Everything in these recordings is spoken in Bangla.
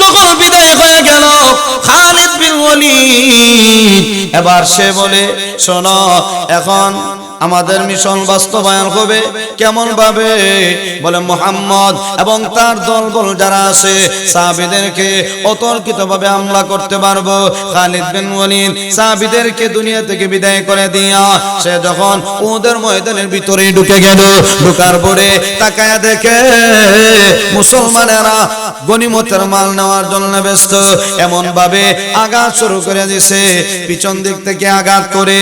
যখন বিদায় হয়ে গেল খালিদ বিন ওয়ালিদ এবার সে বলে শোনো এখন আমাদের মিশন বাস্তবায়ন হবে কেমন ভাবে বলে মোহাম্মদ এবং তার দলবল যারা আছে সাহাবীদেরকে অতর্কিত ভাবে হামলা করতে পারব। খালিদ বিন ওয়ালিদ সাহাবীদেরকে দুনিয়া থেকে বিদায় করে দিয়া সে যখন ওদের ময়দানের ভিতরে ঢুকে গেল, ঢুকার পরে তাকায় দেখে মুসলমানেরা গনিমতের মাল নেওয়ার জন্য ব্যস্ত। এমন ভাবে আঘাত শুরু করে দিছে। পিছন দিক থেকে আঘাত করে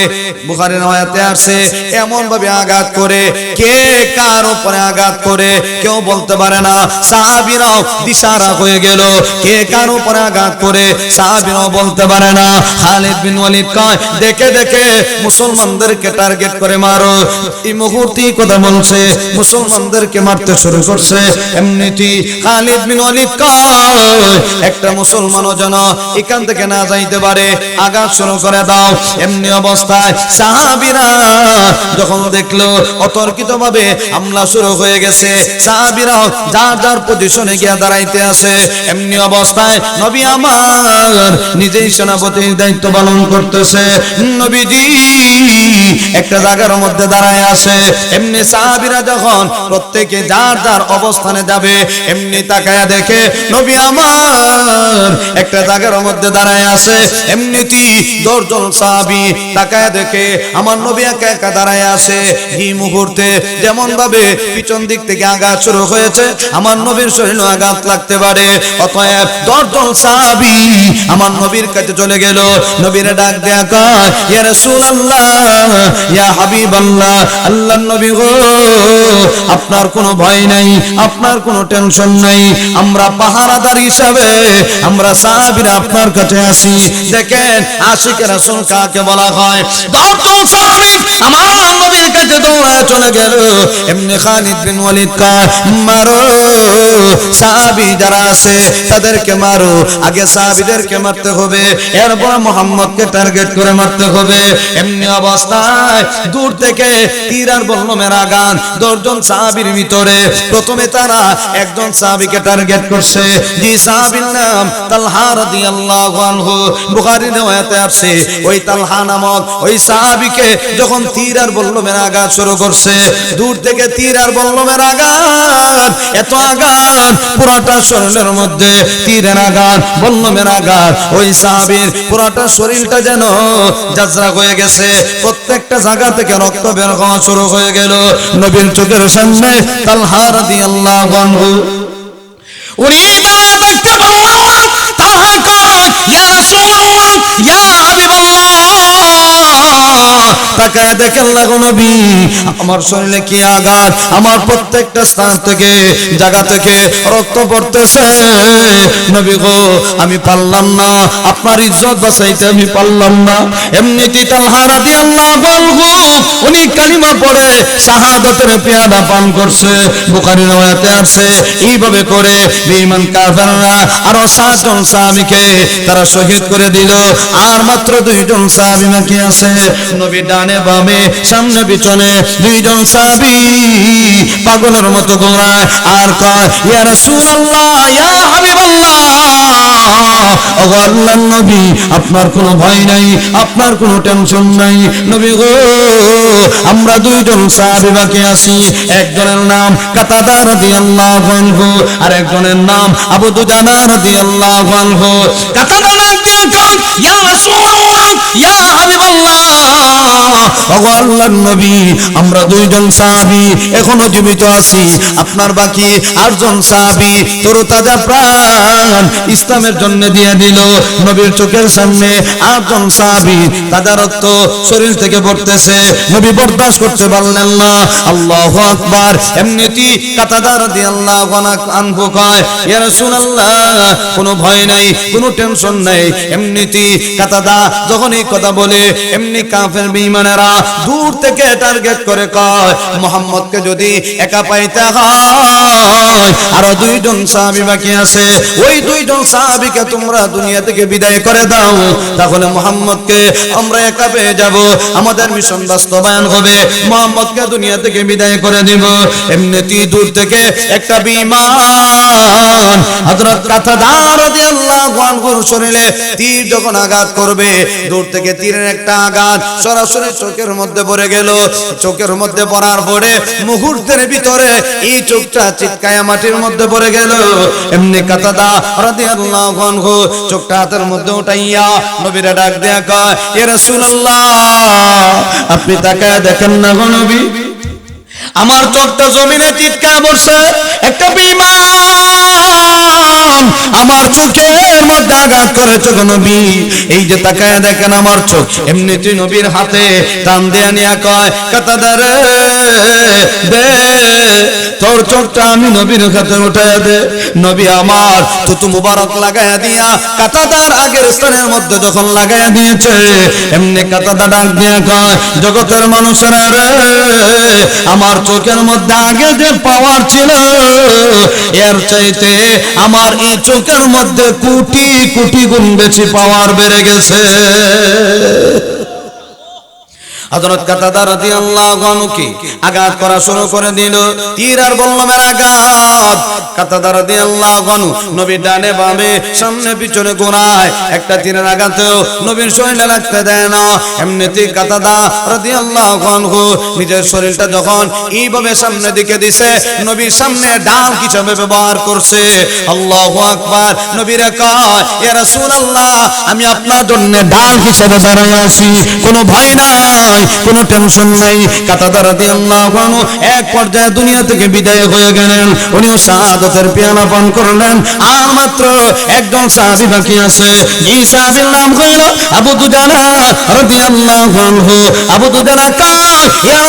বুখারের নয়াতে আসছে। এমন ভাবে আঘাত করে কে কার উপরে আঘাত করে কেউ বলতে পারে না। সাহাবিরাও দিশারা হয়ে গেল। কে কার উপরে আঘাত করে সাহাবিরাও বলতে পারে না। খালিদ বিন ওয়ালিদ কয়, দেখে দেখে মুসলমানদেরকে টার্গেট করে মারো। এই মুহূর্তে কথা বলছে, মুসলমানদেরকে মারতে শুরু করছে। এমনিটি খালিদ বিন ওয়ালিদ একটা মুসলমানও যেন এখান থেকে না যাইতে পারে, আঘাত শুরু করে দাও। এমনি অবস্থায় সাহাবিরা যখন দেখল অতর্কিত ভাবে হামলা শুরু হয়ে গেছে, সাহাবিরাও যার যার পজিশনে দাঁড়াইতে আছে, এমনি অবস্থায় নবী আমার নিজেই সেনাপতির দায়িত্ব পালন করতেছে। নবীজি একটা জায়গার মধ্যে দাঁড়ায় আছে, এমনি সাহাবিরা যখন প্রত্যেকে যার যার অবস্থানে যাবে, এমনি তাকায় দেখে নবী আমার একটা জায়গার মধ্যে দাঁড়ায় আছে। এমনিতি দশজন সাহাবি তাকায় দেখে আমার নবী একা একা দাঁড়ায় আছে। এই মুহূর্তে যেমন ভাবে পিছন দিক থেকে আঘাত শুরু হয়েছে, আমার নবীর শরীরে আঘাত লাগতে পারে। অতএব দশজন সাহাবি আমার নবীর কাছে চলে গেল। নবীর ডাক দেয়া কয়, ইয়া রাসূলুল্লাহ, ইয়া হাবিবাল্লাহ আল্লাহর নবী গো, আপনার কোনো ভয় নাই, আপনার কোনো টেনশন নাই আমরা পাহারাদার হিসাবে, আমরা সাহাবির আপনার কাছে আসি। দেখেন, আশিকের রাসূল কাকে বলা হয়? দশজন সাহাবী আমার নবীর কাছে দৌড়ায় চলে গেল। এমনি খালিদ বিন ওয়ালিদ কয় মারো। সাহাবী যারা আছে, তাদেরকে মারো। আগে সাহাবীদেরকে মারতে হবে, এরপর মোহাম্মদকে টার্গেট করে মারতে হবে। এমনি অবস্থায় দূর থেকে তীর আর বল্লমের আগান দশজন সাহাবীর ভিতরে। প্রথমে তারা একজন সাহাবীকে টার্গেট করছে, যে সাহাবীর নাম তালহা রাদিয়াল্লাহু আনহু। বুখারী riwayate আছে, ওই তালহা নামক ওই সাহাবীকে যখন তীর আর বল্লমের আঘাত শুরু করছে, দূর থেকে তীর আর বল্লমের আঘাত এত আঘাত পুরোটা শরীরের মধ্যে তীরের আঘাত, বল্লমের আঘাত, ওই সাহাবীর পুরোটা শরীরটা যেন যাজরা হয়ে গেছে। প্রত্যেকটা জায়গা থেকে রক্ত বের হওয়া শুরু হয়ে গেল। নবীর চোখের সামনে তালহা রাদিয়াল্লাহু আনহু। উনি দাঁড়ায় দেখতে পারলাম তালহা কয় ইয়া রাসূলুল্লাহ, ইয়া হাবিবাল্লাহ। তাকায় দেখেন লাগো আমার শরীরে কি আঘাত? আমার প্রত্যেকটা স্থান থেকে, জায়গা থেকে রক্ত পড়তেছে। নবী গো, আমি পারলাম না। আপনার ইজ্জত বাঁচাইতে আমি পারলাম না। উনি কালিমা পড়ে পান করছে। বুখারী আছে এইভাবে করে বেঈমান কাফেররা আরও সাতজন সাহাবীকে তারা শহীদ করে দিল। আর মাত্র দুইজন সাহাবী বাকি আছে। নবী ডানে বামে, সামনে পিছনে দুইজন সাহাবী পাগলের মতো ঘোরায় আর কয়, ইয়া ইয়া নবী, আপনার কোনো ভয় নাই, আপনার কোনো টেনশন নাই। নবী গো, আমরা দুইজন সাহাবী বাকি আছি, একজনের নাম কাতাদা রাদিয়াল্লাহু আনহু আর একজনের নাম আবু দুজানা রাদিয়াল্লাহু আনহু। কাতাদা নবী আমরা দুইজন এখনও জীবিত আছি। আপনার বাকি আটজন সাহাবী তরতাজা প্রাণ। ইসলামের জন্য দিয়ে দিল। নবীর চোখের সামনে আটজন সাহাবী তাজা রক্ত শরীর থেকে পড়তেছে। নবী বরদাস্ত করতে পারলেন না। আল্লাহু আকবার। এমনিতি কাতাদা রাদিয়াল্লাহু আনহু কয়, ইয়া রাসূলুল্লাহ, কোনো ভয় নাই, কোনো টেনশন নাই। এমনিতেই কাতাদা যখন এই কথা বলে, এমনি কাফের বেঈমানেরা দূর থেকে টার্গেট করে কয়, মোহাম্মদকে যদি একা পাইতে হয়, আরও দুইজন সাহাবী বাকি আছে। ওই দুইজন সাহাবীকে তোমরা দুনিয়া থেকে বিদায় করে দাও। তাহলে মোহাম্মদকে আমরা একা পেয়ে যাব। আমাদের মিশন বাস্তবায়ন হবে। মোহাম্মদকে দুনিয়া থেকে বিদায় করে দিব। দূর থেকে একটা বিমান শরীরে তীর যখন আঘাত করবে, দূর থেকে তীরের একটা আঘাত সরাসরি চোখের মধ্যে পড়ে গেল। চোখের মধ্যে পড়ার পরে মুহূর্তের ভিতরে এই চোখটা চিৎকায় মাটির মধ্যে পড়ে গেল। এমনি কাতাদা রাদিয়াল্লাহু চোখটা হাতের মধ্যে উঠাইয়া নবীরা ডাক দেয়া কয়, ইয়া আপনি তাকায় দেখেন না গো নবী? আমার চোখটা জমিনে চিৎকার করছে একটা বিমান আমার চোখের মধ্যে আঘাত করেছে নবী। এই যে তাকায় দেখেন আমার চোখ নবীর হাতে টান দেয়া কয় দে তোর চোখটা আমি নবীর হাতে উঠায় দে। নবী আমার তুতু মুবারক লাগায়া দিয়া কাতাদার আগের স্থানের মধ্যে যখন লাগায়া দিয়েছে, এমনি কাতাদা ডাক দিয়া কয়, জগতের মানুষেরা রে, আমার চোখের মধ্যে আগে যে পাওয়ার ছিল, এর চাইতে আমার এই চোখের মধ্যে কুটি কুটি গুণ বেশি পাওয়ার বেড়ে গেছে। হযরত কাতাদা রাদিয়াল্লাহু আনহু কি আঘাত করা শুরু করে দিল। তীর আর বল্লমের আঘাত। কাতাদা রাদিয়াল্লাহু আনহু নবী ডানে বামে, সামনে পিছনে গোনায় একটা তীরের আঘাতেও নবীর শরীরে লাগতে দেয় না। এমনিতেই কাতাদা রাদিয়াল্লাহু আনহু নিজের শরীরটা যখন এইভাবে সামনে দিকে দিছে, নবীর সামনে ডাল হিসাবে ব্যবহার করছে? আল্লাহু আকবার, নবীরে কয় ইয়া রাসূলুল্লাহ, আমি আপনার জন্য ডাল হিসাবে দাঁড়ায় আছি কোনো ভয় নাই। কোনো টেনশন নাই। কাতাদা এক পর্যায়ে দুনিয়া থেকে বিদায় হয়ে গেলেন। উনিও পান করলেন। আর মাত্র একজন বাকি আছে। এই নাম আবু দুজানা আবু দুজানা ইয়া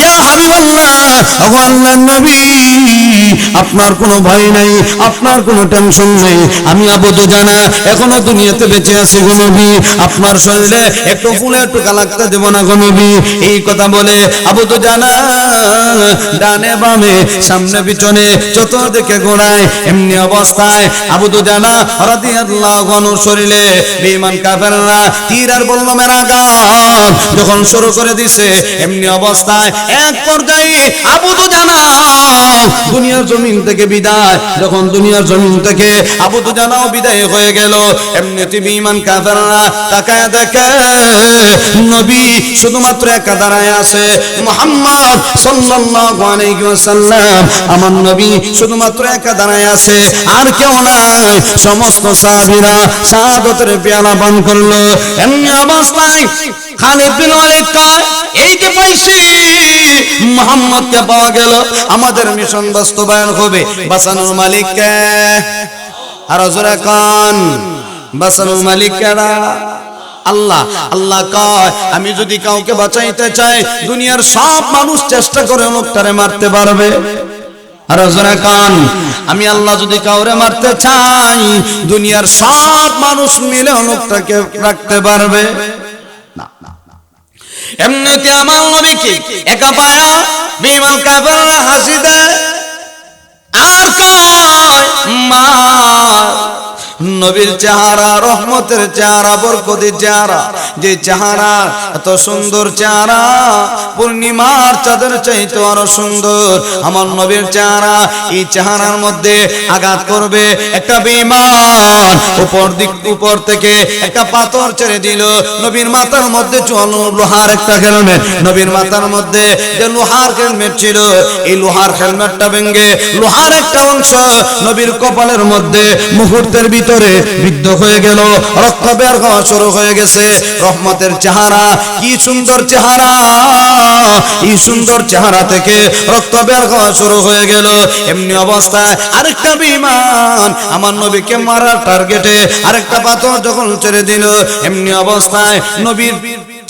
ইয়া নবী, আপনার কোনো ভয় নাই, আপনার কোনো টেনশন নেই। আমি আবু দুজানা এখনও দুনিয়াতে বেঁচে আছি গো নবী। আপনার শরীরে একটু ফুলের টুকা লাগতে দেব না গো নবী। এই কথা বলে আবু দুজানা ডানে বামে, সামনে পিছনে চতুর্দিকে ঘোড়ায় এমনি অবস্থায় আবু দুজানা রাদিয়াল্লাহু আনহু শরীরে বেঈমান কাফেররা তীর আর বল্লমের আঘাত যখন শুরু করে দিছে, এমনি অবস্থায় এক পর্যায়ে আবু তো জানা দুনিয়ার জমিন থেকে বিদায়, যখন দুনিয়ার জমিন থেকে আবু তো জানাও বিদায় হয়ে গেল, এমনিতে বেঈমান কাফেররা তাকায় দেখে নবী শুধুমাত্র একা দাঁড়ায় আছে। মুহাম্মদ আমার নবী শুধুমাত্র একা দাঁড়ায় আছে। আর কেউ নাই। সমস্ত পেয়ালা পান করল। এমনি পাওয়া গেল। আমাদের মিশন বাস্তবায়ন হবে। বাসানুর মালিককে। আর জোরে কান বাসানুর মালিক কেডা? আল্লাহ আল্লাহ কয়, আমি যদি কাউকে বাঁচাইতে চাই, দুনিয়ার সব মানুষ চেষ্টা করে লোকটারে মারতে পারবে। আমি আল্লাহ যদি কাউরে মারতে চাই, দুনিয়ার সব মানুষ মিলে লোকটাকে রাখতে পারবে। না। এমনিতে আমার নবীকে একা পায়া বিমান কাফেররা হাসি দেয় আর কয়, মা নবীর চেহারা, রহমতের চেহারা, বরকতের চেহারা। যে চেহারা, এত সুন্দর চেহারা। পূর্ণিমার চাঁদের চাইতে আরও সুন্দর। আমার নবীর চেহারা এই চেহারার মধ্যে আঘাত করবে একটা বিমান। উপর দিক, উপর থেকে একটা পাথর ছেড়ে দিল। নবীর মাথার মধ্যে চল লোহার একটা হেলমেট। নবীর মাথার মধ্যে যে লোহার হেলমেট ছিল, এই লোহার হেলমেটটা ভেঙে লোহার একটা অংশ নবীর কপালের মধ্যে মুহূর্তের ভিতরে বিদ্ধ হয়ে গেল, রক্ত বের হওয়া শুরু হয়ে গেছে। রহমতের চেহারা, কি সুন্দর চেহারা। এই সুন্দর চেহারা থেকে রক্ত বের হওয়া শুরু হয়ে গেল। এমনি অবস্থায় আরেকটা বিমান আমার নবীকে মারার টার্গেটে আরেকটা পাথর যখন ছেড়ে দিল, এমনি অবস্থায় নবীর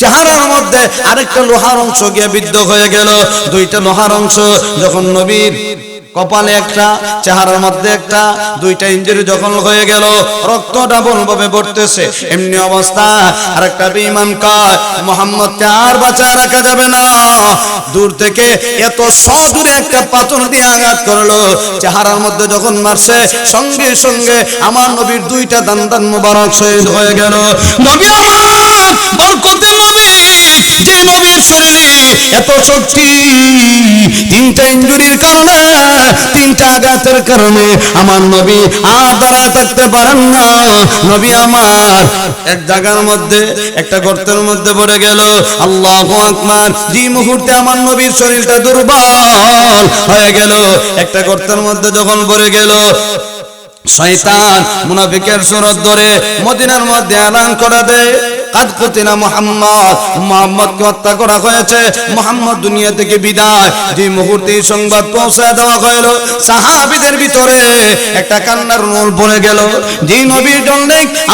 চেহারার মধ্যে আরেকটা লোহার অংশ গিয়ে বিদ্ধ হয়ে গেল। দুইটা লোহার অংশ যখন নবীর কপালে একটা, চেহারার মধ্যে একটা, দুইটা ইঞ্জুরি যখন হয়ে গেল রক্ত ডাবল ভাবে পড়তেছে। এমনি অবস্থা। আর একটা বেঈমান কয়, মোহাম্মদকে আর বাঁচায় রাখা যাবে না। দূর থেকে এত সদূরে একটা পাথর দিয়ে আঘাত করল। চেহারার মধ্যে যখন মারছে, সঙ্গে সঙ্গে আমার নবীর দুইটা দান দান মুবারক শহীদ হয়ে গেল। নবী আমার বরকতের নবী শরীরে এত শক্তি। তিনটা ইঞ্জুরির কারণে, তিনটা আঘাতের কারণে আমার নবী আর থাকতে পারেন না। নবী আমার এক জায়গার মধ্যে, একটা গর্তের মধ্যে পড়ে গেল। আল্লাহ যে মুহূর্তে আমার নবীর শরীরটা দুর্বল হয়ে গেল, একটা গর্তের মধ্যে যখন পড়ে গেল, শয়তান মুনাফিকের সুরত ধরে মদিনার মধ্যে এলান করে দেয় হত্যা করা হয়েছে। মোহাম্মদ দুনিয়া থেকে বিদায়। যে মুহূর্তে সংবাদ দেওয়া সাহাবিদের ভিতরে একটা কান্নার নূর পড়ে গেল। যে নবীর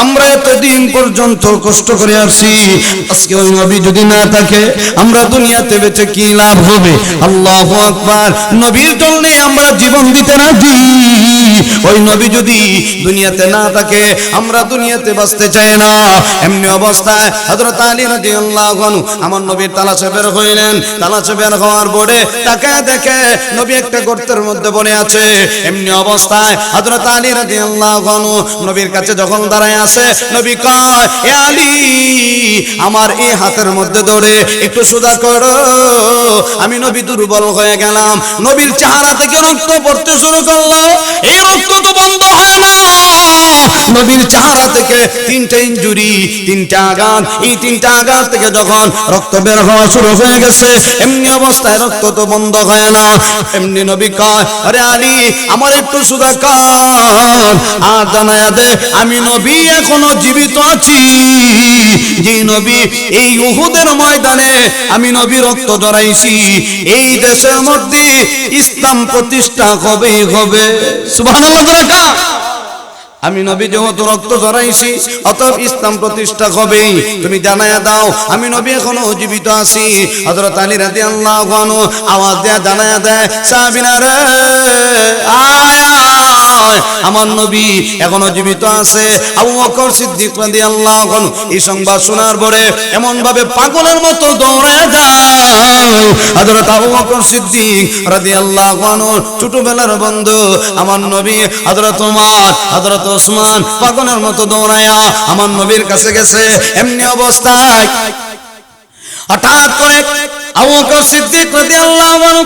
আমরা এতদিন পর্যন্ত কষ্ট করে আজকে ওই নবী যদি না থাকে, আমরা দুনিয়াতে বেঁচে কি লাভ হবে? আল্লাহ আকবার। নবীর জন্য আমরা জীবন দিতে রাজি। ওই নবী যদি দুনিয়াতে না থাকে, আমরা দুনিয়াতে বাঁচতে চাই না। এমনি অবস্থায় হযরত আলী রাদিয়াল্লাহু আনহু আমার নবীর তালাশে বের হইলেন। তালাশে বের হওয়ার পরে তাকে দেখে নবী একটা গর্তের মধ্যে বনে আছে। এমনি অবস্থায় আলী নবীর কাছে যখন দাঁড়ায় আছে, নবী কয়, এ আলী, আমার এই হাতের মধ্যে ধরে একটু সুদা করো। আমি নবী দুর্বল হয়ে গেলাম। নবীর চেহারা থেকে রক্ত পড়তে শুরু করল। এই রক্ত বন্ধ হয় না। নবীর থেকে তিনটা ইঞ্জুরি তিনটা আঘাত। এই তিনটা আঘাত থেকে যখন রক্ত বের হওয়া শুরু হয়ে গেছে, এমনি অবস্থায় রক্ত তো বন্ধ হয় না। এমনি নবী কয়, আরে আলী, আমার একটু সুদা আর জানায়া দে, আমি নবী এখনও জীবিত আছি। যে নবী, এই উহুদের ময়দানে আমি নবী রক্ত জড়াইছি। এই দেশের মধ্যে ইসলাম প্রতিষ্ঠা হবেই হবে? সুবহানাল্লাহ বলে আমি নবী যেহেতু রক্ত জড়াইছি, অতএব ইসলাম প্রতিষ্ঠা হবে। তুমি জানাইয়া দাও, আমি নবী এখনও জীবিত আছি। হযরত আলী রাদিয়াল্লাহু আনহু আওয়াজ দেয়া জানাইয়া দেয়, সাহাবীরা আয়। আয় আমার নবী এখনও জীবিত আছে। আবু বকর সিদ্দিক রাদিয়াল্লাহু আনহু এই সংবাদ শোনার পরে এমন ভাবে পাগলের মতো দৌড়ে যায়। হযরত আবু বকর সিদ্দিক রাদিয়াল্লাহু আনহু, ছোটবেলার বন্ধু, আমার নবী হযরত ওমর হযরত ওসমান পাগলের মতো দৌড়ায়া আমার নবীর কাছে গেছে। এমনি অবস্থায় হঠাৎ করে আবু বকর সিদ্দিক রাদিয়াল্লাহু আনহু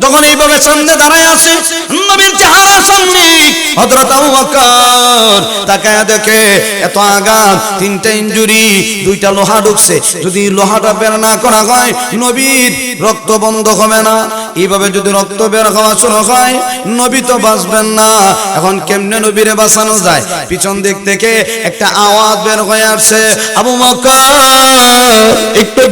যখন এইভাবে সামনে দাঁড়ায় আছে, নবীর চেহারা সামনে, হযরত আবু বকর তাকায় দেখে, এত আঘাত, তিনটা ইনজুরি দুইটা লোহা ঢুকছে। যদি লোহাটা বের না করা হয়, নবীর রক্ত বন্ধ হবে না। এইভাবে যদি রক্ত বের হওয়া শুরু হয়, নবী তো বাঁচবেন না। এখন কেমনে নবীরে বাঁচানো যায়? পিছন দিক থেকে একটা আওয়াজ বের হয়ে আসছে, আবু বকর, একটু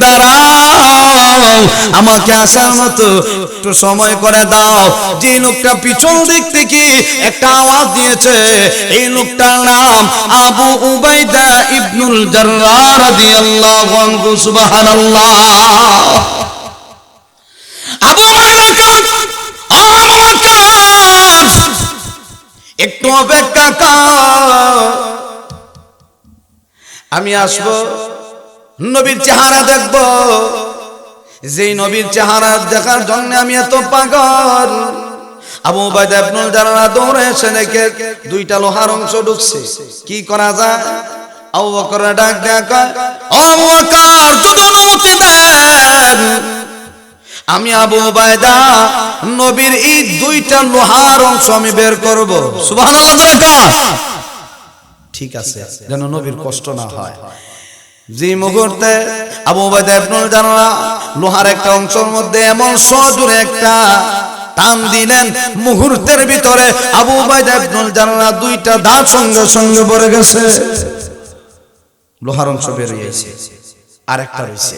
দাঁড়াও আমাকে আসার মতো একটু সময় করে দাও। যে লোকটা পিছন দিক থেকে একটা আওয়াজ দিয়েছে, এই লোকটার নাম আবু উবাইদা ইবনুল রাদিয়াল্লাহু আনহু, সুবহানাল্লাহ। একটু অপেক্ষা আমি আসব, নবীর চেহারা দেখব। যেই নবীর চেহারা দেখার জন্য আমি এত পাগল। আবু বাইদা ইবনুল জাররা দৌড়ে এসে দেখে দুইটা লোহার অংশ ঢুকছে। কি করা যায়? ডাক আমি আবু বাইদা নবীর এই দুইটা লোহার অংশ আমি বের করব। ঠিক আছে, যেন নবীর কষ্ট না হয়। যে মুহূর্তে আবু বাইদা ইবনুল জাররা লোহার একটা অংশের মধ্যে এমন সজোরে একটা টান দিলেন, মুহূর্তের ভিতরে আবু বাইদা ইবনুল জাররা দুইটা দাঁত সঙ্গে সঙ্গে পড়ে গেছে। লোহার অংশ বেরিয়েছে আরেকটা রয়েছে।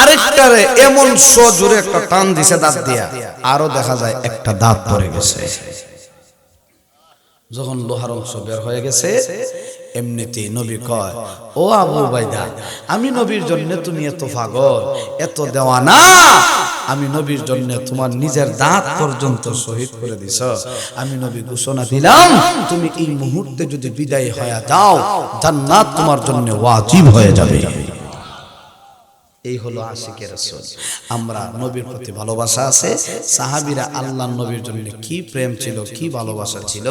আরেকটারে এমন সজোরে একটা টান দিছে দাঁত দিয়া। আরও দেখা যায় একটা দাঁত পড়ে গেছে। যখন লোহার অংশ বের হয়ে গেছে, এমনিতেই নবী কয়, ও আবু বাইদা আমি নবীর জন্য তুমি এত পাগল, এত দেওয়া না আমি নবীর জন্য তোমার নিজের দাঁত পর্যন্ত শহীদ করে দিছ। আমি নবী ঘোষণা দিলাম, তুমি এই মুহূর্তে যদি বিদায় হয়ে যাও, জান্নাত তোমার জন্য ওয়াজিব হয়ে যাবে। এই হলো আশিকের রাসূল। আমরা নবীর প্রতি ভালোবাসা আছে। সাহাবীরা আল্লাহর নবীর জন্য কি প্রেম ছিল কি ভালোবাসা ছিল?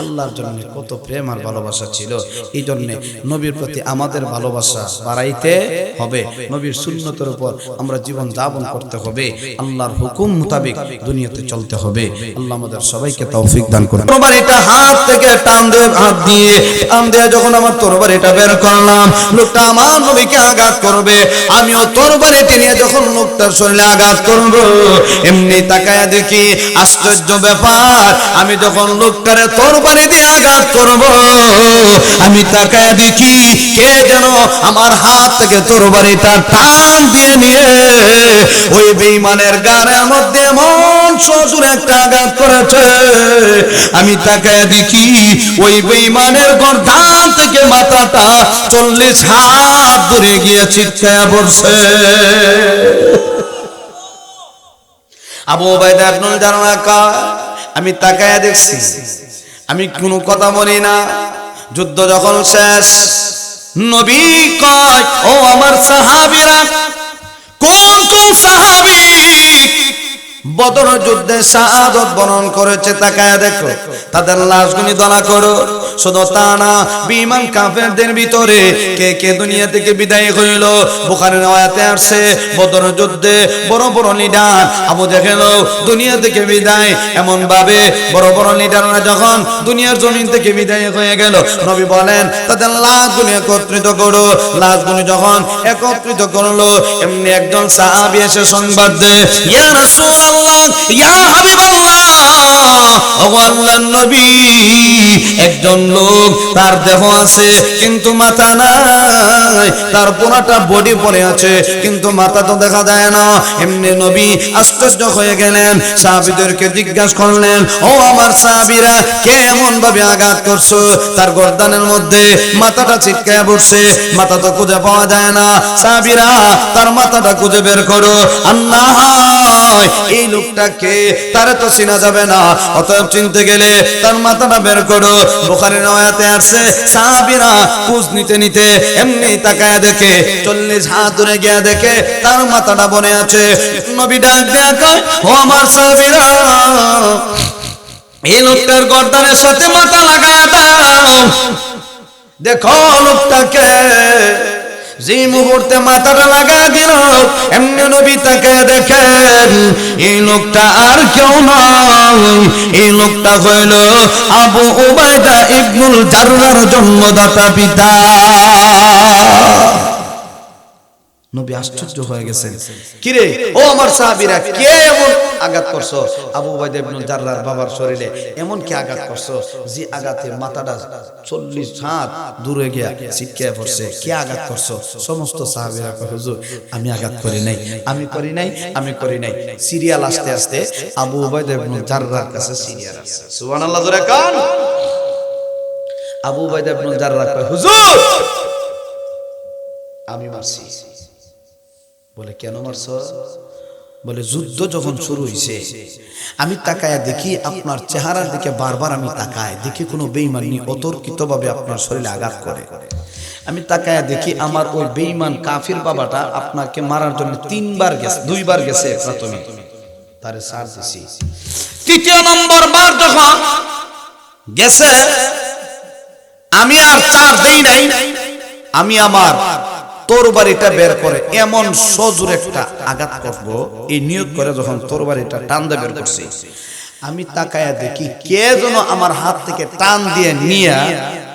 আল্লাহর জন্য কত প্রেম আর ভালোবাসা ছিল। এই জন্য নবীর প্রতি আমাদের ভালোবাসা বাড়াইতে হবে। নবীর সুন্নতের উপর আমরা জীবন যাপন করতে হবে। আল্লাহর হুকুম মোতাবেক দুনিয়াতে চলতে হবে। আল্লাহ আমাদের সবাইকে তৌফিক দান করুন। তরবারিটা হাত থেকে টান দিয়ে হাত দিয়ে টান দিয়ে যখন আমার তরবারিটা বের করলাম লোকটা আমার নবীকে আঘাত করবে আমিও তরবারিটি নিয়ে যখন লোকটার শরীরে আঘাত করব, এমনি তাকায় দেখি আশ্চর্য ব্যাপার, আমি যখন লোকটারে তরবারি দিয়ে আঘাত করব, আমি তাকায় দেখি কে যেন আমার হাত থেকে তরবারিটা টান দিয়ে নিয়ে ওই বেঈমানের গানের মধ্যে এমন সজুর একটা আঘাত করেছে। আমি তাকায় দেখি ওই বেঈমানের গর্দান থেকে মাথাটা চল্লিশ হাত দূরে গিয়ে চিৎকার পড়ছে। আবু ওবায়দা ইবনুল জানা কা আমি তাকায় দেখছি। আমি কোন কথা বলি না। যুদ্ধ যখন শেষ, নবী কয়, ও আমার সাহাবীরা, কোন কোন সাহাবী বদর যুদ্ধে শাহাদত বরণ করেছে, তাকায় দেখো, তাদের লাশগুলি দলা করো। শুধু তা না বিমান কাফেরদের ভিতরে কে কে দুনিয়া থেকে বিদায় হইল? বুখারীর আয়াতে আসছে, বদর যুদ্ধে বড় বড় লিডার আবু দেখেল দুনিয়া থেকে বিদায়। এমন ভাবে বড় বড় লিডাররা যখন দুনিয়ার জমিন থেকে বিদায় হয়ে গেল, নবী বলেন, তাদের লাশগুলি একত্রিত করো। লাশগুলি যখন একত্রিত করল, এমনি একজন সাহাবি এসে সংবাদ দেয়, ইয়া নবী, একজন লোক, তার দেহ আছে, কিন্তু মাথা নাই। তার পুরাটা বডি আছে, কিন্তু মাথা তো দেখা না। এমনি নবী আশ্চর্য হয়ে গেলেন, সাহাবীদেরকে জিজ্ঞাসা করলেন, ও আমার সাহাবীরা, কে এমন ভাবে আঘাত করছ? তার গর্দানের মধ্যে মাথাটা ছিটকায় পড়ছে, মাথা তো খুঁজে পাওয়া যায় না। সাহাবীরা, তার মাথাটা খুঁজে বের করো। আল্লাহ, এই লোকটাকে, তারে তো চিনা যাবে না। অতএব চিনতে গেলে তার মাথাটা বের করো। নয়াতে আসছে, সাহাবীরা নিতে নিতে এমনি তাকায় দেখে, চল্লিশ হাত দূরে গিয়ে দেখে তার মাথাটা বনে আছে। নবী ডাক ও আমার সাহাবীরা, এই লোকটার গর্দানের সাথে মাথা লাগায় দাও। দেখো লোকটাকে যে মুহূর্তে মাথাটা লাগা দিল এমনি নবী তাকে দেখেন এই লোকটা আর কেউ নয় এই লোকটা হইল আবু উবায়দা ইবনুল জাররার জন্মদাতা পিতা। নবী আশ্চর্য হয়ে গেছেন। কিরে? ও আমার সাহাবীরা কে এমন আঘাত করছ? আবু উবাইদা ইবনুল জাররার বাবার শরীরে এমন কি আঘাত করছ? যে আঘাতে মাথাটা 40 হাত দূরে গিয়া ছিটকে পড়ছে। কে আঘাত করছ? সমস্ত সাহাবীরা কয় হুজুর আমি আঘাত করি নাই। আমি করি নাই আমি করি নাই। সিরিয়াল আস্তে আস্তে আবু উবাইদা ইবনুল জাররার কাছে সিরিয়াল আছে সুবহানাল্লাহ জোরে কান। আবু উবাইদা ইবনুল জাররার কয় হুজুর আমি মারছি। বলে, কেন মারছ? বলে, যুদ্ধ যখন শুরু হয়েছে আমি তাকায় দেখি আপনার চেহারার দিকে বারবার আমি তাকায় দেখি কোনো বেইমানি অতর্কিত ভাবে আপনার শরীরে আঘাত করে। আমি তাকায় দেখি আমার ওই বেইমান কাফির বাবাটা আপনাকে মারার জন্য তিনবার গেছে, দুইবার গেছে প্রথমে। তারে সার দিছি। তৃতীয় নম্বর বার যখন গেছে, আমি আর চার দেই নাই, আমি আমার তরবারিটা বের করে, এমন সজুর একটা আঘাত করব, এই নিয়োগ করে যখন তরবারিটা টান দিয়ে বের করছি, আমি তাকায়া দেখি কে যেন আমার হাত থেকে টান দিয়ে নিয়ে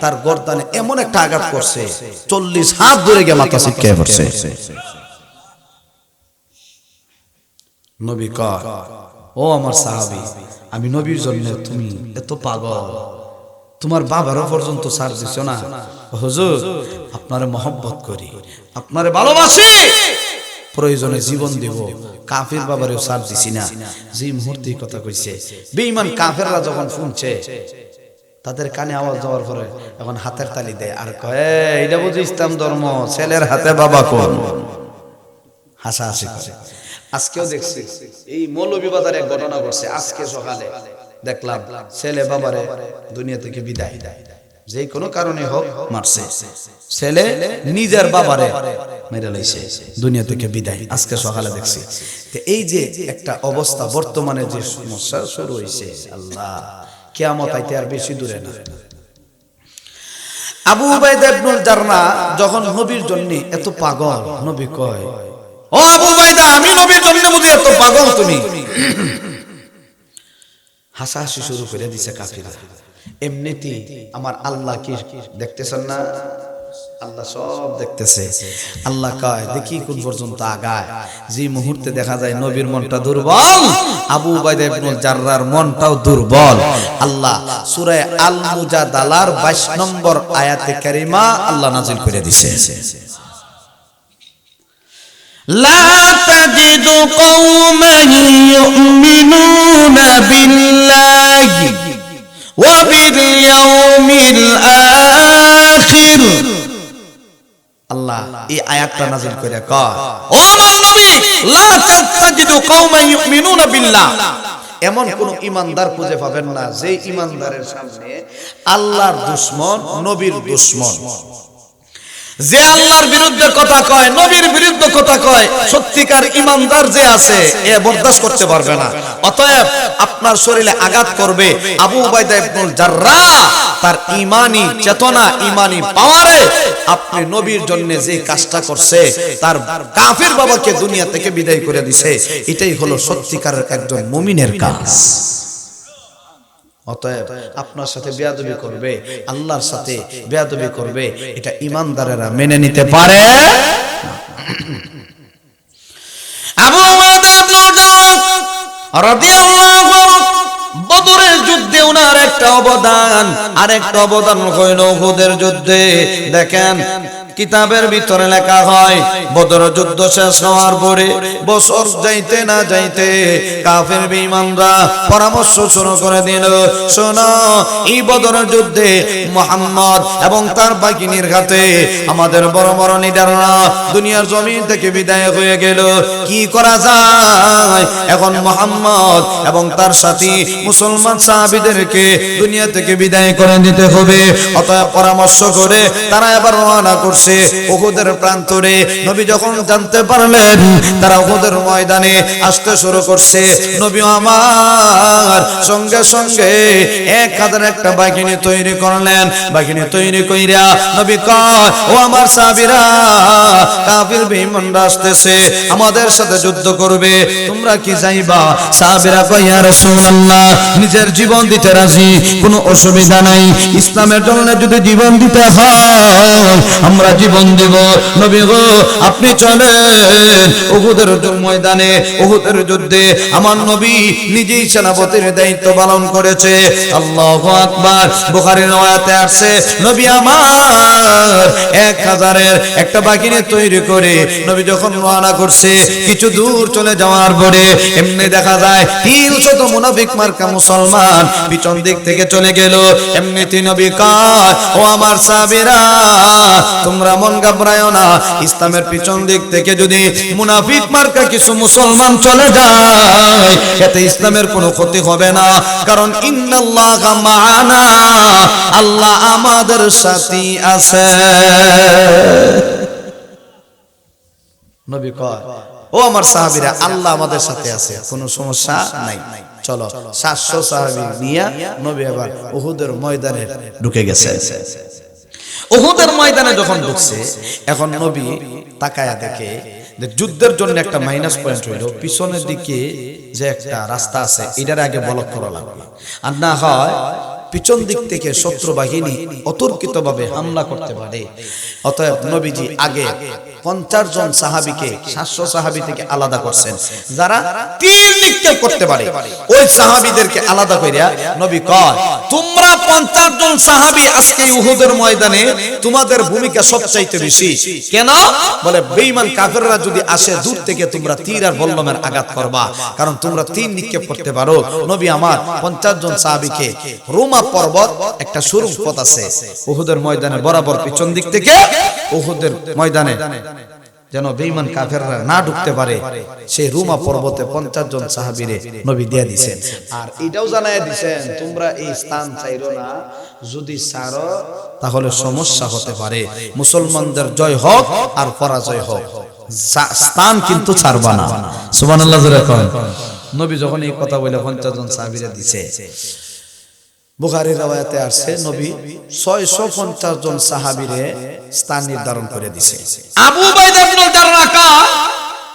তার গর্দানে এমন একটা আঘাত করছে, চল্লিশ হাত ধরে গিয়ে মাথা ছিটকে পড়ছে। নবী কয়, ও আমার সাহাবী, আমি নবীর জন্য তুমি এত পাগল, তোমার বাবারও পর্যন্ত সার দিছ না? হুজুর আপনারে মহব্বত করি আপনারে ভালোবাসি। প্রয়োজনে জীবন দেব কাফির বাবারেও সার দিছি না। যে মুহূর্তে কথা কইছে বেঈমান কাফেররা যখন শুনছে তাদের কানে আওয়াজ যাওয়ার পরে এখন হাতের তালি দেয় আর কয় "এই, এটা বুঝি ইসলাম ধর্ম ছেলের হাতে বাবা কোন? হাসাহাসি করে। আজকেও দেখছি এই মৌলভীবাজার এক ঘটনা ঘটছে। আজকে সকালে দেখলাম ছেলে বাবারে দুনিয়া থেকে বিদায় যে কোনো কারণে হোক মারছে। ছেলে নিজের বাবারে মেরে লাইছে। দুনিয়া থেকে বিদায়। আজকে সকালে দেখছি। তো এই যে একটা অবস্থা বর্তমানে যে সমস্যা শুরু হয়েছে আল্লাহ কেয়ামত আইতে আর বেশি দূরে না। আবু উবাইদা ইবনুল জারনা যখন নবীর জন্য এত পাগল নবী কয় ও আবু উবাইদা আমি নবীর জন্য বুঝি এত পাগল তুমি। হাসাহাসি শুরু করে দিছে কাফিরা এমনিতেই আমার আল্লাহ কি দেখতেছেন না আল্লাহ সব দেখতেছে আল্লাহ কয় দেখি কোন পর্যন্ত আগায় যে মুহূর্তে দেখা যায় নবীর মনটা দুর্বল আবু উবাইদা ইবনুল জাররার মনটাও দুর্বল আল্লাহ সূরা আল মুজাদালার 22 নম্বর আয়াতে কারিমা আল্লাহ নাযিল করে দিয়েছে لا تجد قوما يؤمنون بالله وباليوم الآخر আল্লাহ, এই আয়াতটা নাযিল করে বিল্লাহ। এমন কোন ইমানদার খুঁজে পাবেন না যে ইমানদারের সামনে আল্লাহর দুশ্মন, নবীর দুশ্মন। যে আল্লাহর বিরুদ্ধে কথা কয়, নবীর বিরুদ্ধে কথা কয়, সত্যিকার ইমানদার যে আছে, এ বরদাস্ত করতে পারবে না। অতএব আপনার শরীরে আঘাত করবে। আবু উবাইদা জাররাহ তার ইমানি চেতনা, ইমানি পাওয়ারে আপনি নবীর জন্য যে কাজটা করছে, তার কাফির বাবাকে দুনিয়া থেকে বিদায় করে দিছে। এটাই হলো সত্যিকারের একজন মুমিনের কাজ। অতএব আপনার সাথে বেয়াদবি করবে, আল্লাহর সাথে বেয়াদবি করবে, এটা ইমানদারেরা মেনে নিতে পারে আবু রাদিয়াল্লাহু আনহু বদরের যুদ্ধে ওনার একটা অবদান আরেকটা অবদান হইল হুদের যুদ্ধে। দেখেন কিতাবের ভিতরে লেখা হয়, বদর যুদ্ধ শেষ হওয়ার পরে বছর যাইতে না যাইতে কাফের বিমানরা পরামর্শ শুরু করে দিল, শোনো, এই বদর যুদ্ধে মোহাম্মদ এবং তার বাহিনীর হাতে আমাদের বড় বড় নিডাররা দুনিয়ার জমিন থেকে বিদায় হয়ে গেল। কি করা যায়? এখন মোহাম্মদ এবং তার সাথী মুসলমান সাহাবিদেরকে দুনিয়া থেকে বিদায় করে দিতে হবে। অতএব পরামর্শ করে তারা এবার রওনা করছে। ওহুদের প্রান্তরে। নবী যখন জানতে পারলেন, তারা ওহুদের ময়দানে আসতে শুরু করছে। নবী আমার সঙ্গে সঙ্গে এক হাজার একটা বাহিনী তৈরি করলেন। বাহিনী তৈরি কইরা নবী কয়, ও আমার সাবিরা কাফির বিমানরা আসতেছে, আমাদের সাথে যুদ্ধ করবে। তোমরা কি যাইবা? সাবিরা কয়, ইয়া রাসূলুল্লাহ, নিজের জীবন দিতে রাজি, কোনো অসুবিধা নাই। ইসলামের জন্য যদি জীবন দিতে হয়, আমরা জীবন দেব। নবী গো, আপনি চলেন। উহুদের ময়দানে, উহুদের যুদ্ধে আমার নবী নিজেই সেনাপতির দায়িত্ব পালন করেছে। আল্লাহু আকবার। বুখারীর নয়াতে আসছে, নবী আমার, এক হাজারের একটা বাহিনী তৈরি করে। নবী যখন রওনা করছে, কিছু দূর চলে যাওয়ার পরে এমনি দেখা যায় তিন শত মুনাফিক মার্কা মুসলমান পিছন দিক থেকে চলে গেল। এমনিতে নবী কয় ও আমার সাবিরা তোমরা মন ঘাবড়ায় না। ইসলামের পিছন দিক থেকে যদি মুনাফিক মার্কা কিছু মুসলমান চলে যায়, এতে ইসলামের কোনো ক্ষতি হবে না। কারণ ইন্নাল্লাহ মাআনা, আল্লাহ আমাদের সাথী আছে। নবী কয়, ও আমার সাহাবীরা, আল্লাহ আমাদের সাথে আছে, কোনো সমস্যা নাই। চলো, সাতশো সাহাবী নিয়ে নবী আবার উহুদের ময়দানে ঢুকে গেছে। উহুদের ময়দানে যখন ঢুকছে, এখন নবী তাকায়া দেখে যে যুদ্ধের জন্য একটা মাইনাস পয়েন্ট হইল, পিছনের দিকে যে একটা রাস্তা আছে, এটার আগে বলক করা লাগবে। আর না হয় পিছন দিক থেকে শত্রু বাহিনী অতর্কিত ভাবে হামলা করতে পারে। অতএব নবীজি আগে পঞ্চাশ জন সাহাবিকে, সাতশো সাহাবি থেকে আলাদা করছেন। যারা তীর নিক্ষেপ করতে পারে, ওই সাহাবিদেরকে আলাদা করিয়া নবী কয়, তোমরা পঞ্চাশ জন সাহাবি আজকে উহুদের ময়দানে তোমাদের ভূমিকা সবচাইতে বেশি। কেন? বলে, বেঈমান কাফেররা যদি আসে, দূর থেকে তোমরা তীর আর বল্লমের আঘাত করবা। কারণ তোমরা তীর নিক্ষেপ করতে পারো। নবী আমার পঞ্চাশ জন সাহাবিকে রোমা পর্বত একটা সুরুম পথ আছে। উহুদের ময়দানে বরাবর পিছন দিক থেকে উহুদের ময়দানে যেন বেঈমান কাফেররা না ঢুকতে পারে, সেই রুমা পর্বতে পঞ্চাশ জন সাহাবিরে নবী দিয়ে দিছেন। আর এটাও জানাই দিছেন, তোমরা এই স্থান চাইরো না, যদি ছাড়ো, তাহলে সমস্যা হতে পারে। মুসলমানদের জয় হোক আর পরাজয় হোক স্থান কিন্তু ছাড়বা না। সুবহানাল্লাহ, জোরে কন। নবী যখন এই কথা বলে পঞ্চাশ জন সাহাবিরে দিছে বুখারীর রাওয়াতে আসছে নবী 650 জন সাহাবিরে স্থান নির্ধারণ করে দিছে। আবু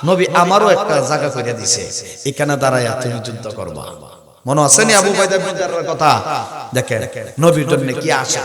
নবী আমারও একটা জায়গা করে দিছে এখানে দাঁড়ায় তুমি যুদ্ধ করব। মনে আছে নি আবু বাইদার কথা? দেখেন নবীর জন্য কি আশা?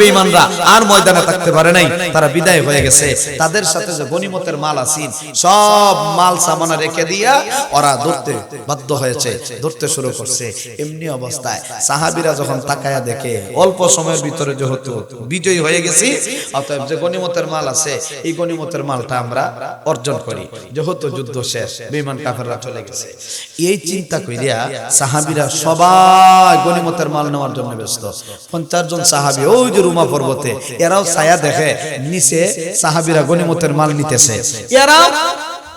বেঈমানরা আর ময়দানে থাকতে পারে নাই। তারা বিদায় হয়ে গেছে। তাদের সাথে যে গনিমতের মাল সব মাল সামানা রেখে দিয়া ওরা ধরতে বাধ্য হয়েছে, ধরতে শুরু করছে। এমনি অবস্থায় সাহাবীরা যখন তাকায়া দেখে, অল্প সময়ের ভিতরে যেহেতু বিজয়ী হয়ে গেছি, অতএব যে গনিমতের মাল আছে, এই গনিমতের মালটা আমরা অর্জন করি। যেহেতু যুদ্ধ শেষ, বেঈমান কাফেররা চলে গেছে। এই চিন্তা কইরা সাহাবীরা সবাই গনিমতের মাল নেওয়ার জন্য ব্যস্ত। পঞ্চাশ জন সাহাবী, ওই যে রুমা পর্বতে। এরাও ছায়া দেখে নিচে সাহাবীরা গনিমতের মাল নিতেছে। এরাও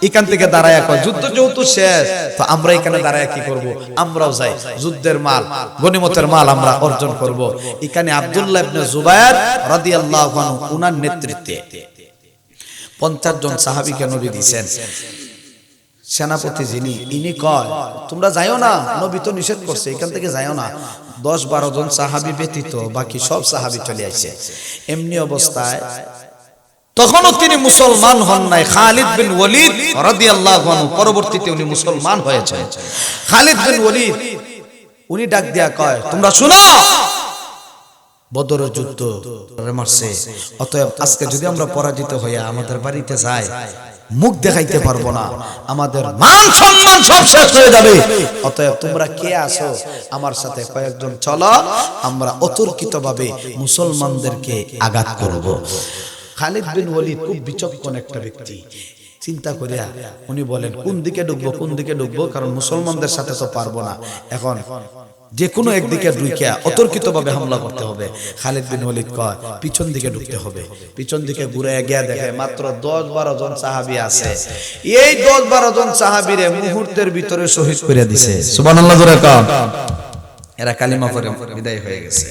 এখান থেকে দাঁড়ায় কয়, যুদ্ধ যেহেতু শেষ, তো আমরা এখানে দাঁড়ায় কি করব? আমরাও যাই, যুদ্ধের মাল গনিমতের মাল আমরা অর্জন করব। এখানে আব্দুল্লাহ ইবনে জুবায়ের রাদিয়াল্লাহু আনহু, উনার নেতৃত্বে পঞ্চাশ জন সাহাবীকে নবী দিয়েছেন সেনাপতি যিনি, ইনি কয়, তোমরা যাইও না, নবী তো নিষেধ করছে, এখান থেকে যাইও না। দশ বারো জন সাহাবি ব্যতীত বাকি সব সাহাবি চলে আসছে। এমনি অবস্থায় তখনও তিনি মুসলমান হন নাই। খালিদ বিন ওলিদ পরবর্তীতে উনি মুসলমান হয়েছে খালিদ বিন ওলিদ উনি ডাক দিয়া কয়, তোমরা শুনো বদর যুদ্ধ মারছে। অতএব আজকে যদি আমরা পরাজিত হইয়া আমাদের বাড়িতে যাই, মুখ দেখাইতে পারব না। আমাদের মান সম্মান সব শেষ হয়ে যাবে। অতএব তোমরা কে আছো? আমার সাথে কয়েকজন চলো। আমরা অতর্কিত ভাবে মুসলমানদেরকে আঘাত করব। খালিদ বিন ওয়ালিদ খুব বিচক্ষণ একটা ব্যক্তি। চিন্তা করিয়া উনি বলেন, কোন দিকে ঢুকবো কোন দিকে ঢুকবো কারণ মুসলমানদের সাথে তো পারব না। এখন যে কোনো একদিকে ঢুকিয়া অতর্কিত ভাবে হামলা করতে হবে। খালিদ বিন ওলিদ কয় পিছন দিকে ঢুকতে হবে। পিছন দিকে ঘুরে গিয়া দেখে মাত্র দশ বারো জন সাহাবি আছে। এই দশ বারো জন সাহাবিরে মুহূর্তের ভিতরে শহীদ করে দিছে। সুবহানাল্লাহ জোরে এরা কালিমা পরে বিদায় হয়ে গেছে।